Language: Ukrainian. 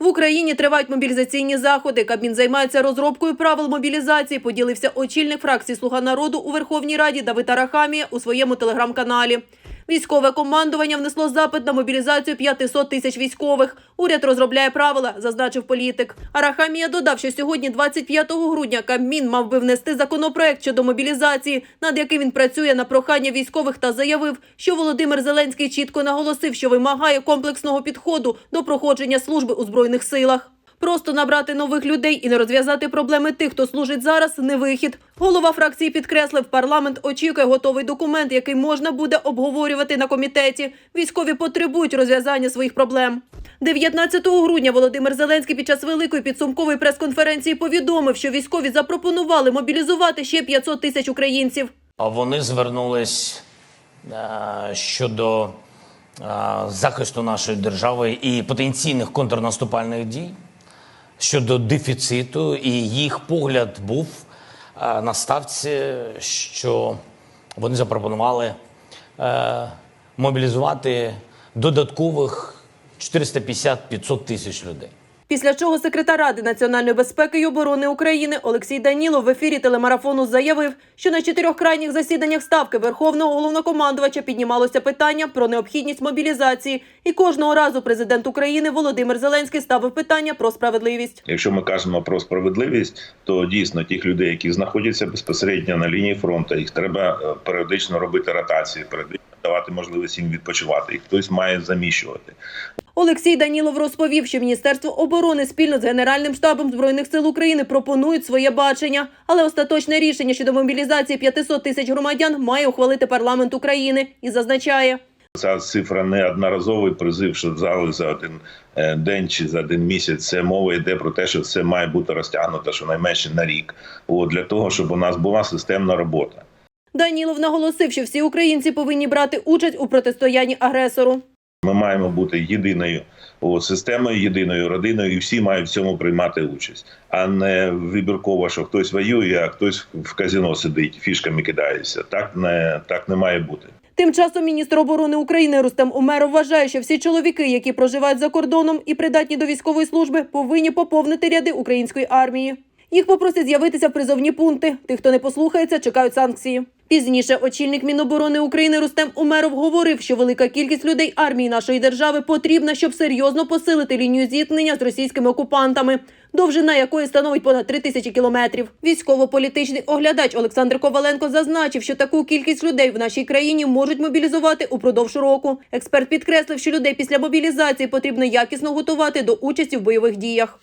В Україні тривають мобілізаційні заходи. Кабмін займається розробкою правил мобілізації. Поділився очільник фракції Слуга народу у Верховній Раді Давид Арахамія у своєму телеграм-каналі. Військове командування внесло запит на мобілізацію 500 тисяч військових. Уряд розробляє правила, зазначив політик. Арахамія додав, що сьогодні, 25 грудня, Кабмін мав би внести законопроект щодо мобілізації, над яким він працює на прохання військових та заявив, що Володимир Зеленський чітко наголосив, що вимагає комплексного підходу до проходження служби у збройних силах. Просто набрати нових людей і не розв'язати проблеми тих, хто служить зараз, не вихід. Голова фракції підкреслив, парламент очікує готовий документ, який можна буде обговорювати на комітеті. Військові потребують розв'язання своїх проблем. 19 грудня Володимир Зеленський під час великої підсумкової прес-конференції повідомив, що військові запропонували мобілізувати ще 500 тисяч українців. А Вони звернулись е, щодо е, захисту нашої держави і потенційних контрнаступальних дій, щодо дефіциту, і їх погляд був е, на ставці, що вони запропонували е, мобілізувати додаткових 450-500 тисяч людей. Після чого секретар Ради національної безпеки і оборони України Олексій Данілов в ефірі телемарафону заявив, що на чотирьох крайніх засіданнях ставки Верховного головнокомандувача піднімалося питання про необхідність мобілізації, і кожного разу президент України Володимир Зеленський ставив питання про справедливість. Якщо ми кажемо про справедливість, то дійсно тих людей, які знаходяться безпосередньо на лінії фронту, їх треба е, періодично робити ротації, періодично можливість їм відпочивати. Їх хтось має заміщувати. Олексій Данілов розповів, що Міністерство оборони спільно з Генеральним штабом збройних сил України пропонують своє бачення, але остаточне рішення щодо мобілізації 500 тисяч громадян має ухвалити парламент України і зазначає. Ця цифра не одноразовий призив, що зали за один е, день чи за один місяць. Це мова йде про те, що це має бути розтягнуто щонайменше на рік. От для того, щоб у нас була системна робота. Данілов наголосив, що всі українці повинні брати участь у протистоянні агресору. Ми маємо бути єдиною системою, єдиною родиною, і всі мають в цьому приймати участь, а не вибірково, що хтось воює, а хтось в казино сидить, фішками кидається. Так не так не має бути. Тим часом міністр оборони України Рустем Умеров вважає, що всі чоловіки, які проживають за кордоном і придатні до військової служби, повинні поповнити ряди української армії. Їх попросять з'явитися в призовні пункти. Тих, хто не послухається, чекають санкції. Пізніше очільник Міноборони України Рустем Умеров говорив, що велика кількість людей армії нашої держави потрібна, щоб серйозно посилити лінію зіткнення з російськими окупантами, довжина якої становить понад 3 тисячі кілометрів. Військово-політичний оглядач Олександр Коваленко зазначив, що таку кількість людей в нашій країні можуть мобілізувати упродовж року. Експерт підкреслив, що людей після мобілізації потрібно якісно готувати до участі в бойових діях.